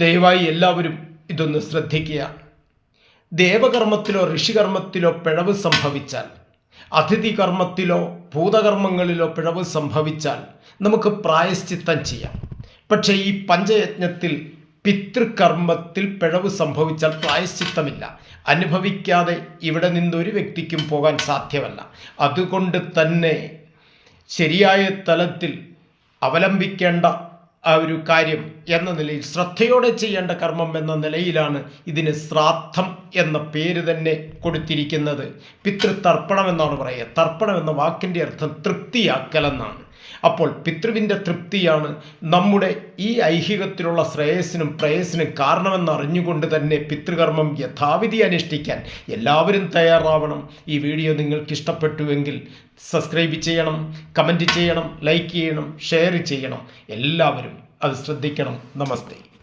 ദയവായി എല്ലാവരും ഇതൊന്ന് ശ്രദ്ധിക്കുക. ദേവകർമ്മത്തിലോ ഋഷികർമ്മത്തിലോ പിഴവ് സംഭവിച്ചാൽ അതിഥി കർമ്മത്തിലോ ഭൂതകർമ്മങ്ങളിലോ പിഴവ് സംഭവിച്ചാൽ നമുക്ക് പ്രായശ്ചിത്തം ചെയ്യാം. പക്ഷേ ഈ പഞ്ചയജ്ഞത്തിൽ പിതൃകർമ്മത്തിൽ പിഴവ് സംഭവിച്ചാൽ പ്രായശ്ചിത്തമില്ല. അനുഭവിക്കാതെ ഇവിടെ നിന്നൊരു വ്യക്തിക്കും പോകാൻ സാധ്യമല്ല. അതുകൊണ്ട് തന്നെ ശരിയായ തലത്തിൽ അവലംബിക്കേണ്ട ആ ഒരു കാര്യം എന്ന നിലയിൽ ശ്രദ്ധയോടെ ചെയ്യേണ്ട കർമ്മം എന്ന നിലയിലാണ് ഇതിന് ശ്രാദ്ധം എന്ന പേര് തന്നെ കൊടുത്തിരിക്കുന്നത്. പിതൃതർപ്പണം എന്നാണ് പറയുക. തർപ്പണം എന്ന വാക്കിന്റെ അർത്ഥം തൃപ്തിയാക്കലെന്നാണ്. അപ്പോൾ പിതൃവിന്റെ തൃപ്തിയാണ് നമ്മുടെ ഈ ഐഹികത്തിലുള്ള ശ്രേയസിനും പ്രേയസിനും കാരണമെന്ന് അറിഞ്ഞുകൊണ്ട് തന്നെ പിതൃകർമ്മം യഥാവിധി അനുഷ്ഠിക്കാൻ എല്ലാവരും തയ്യാറാവണം. ഈ വീഡിയോ നിങ്ങൾക്ക് ഇഷ്ടപ്പെട്ടുവെങ്കിൽ സബ്സ്ക്രൈബ് ചെയ്യണം കമന്റ് ചെയ്യണം ലൈക്ക് ചെയ്യണം ഷെയർ ചെയ്യണം. എല്ലാവരും അത് ശ്രദ്ധിക്കണം. നമസ്തേ.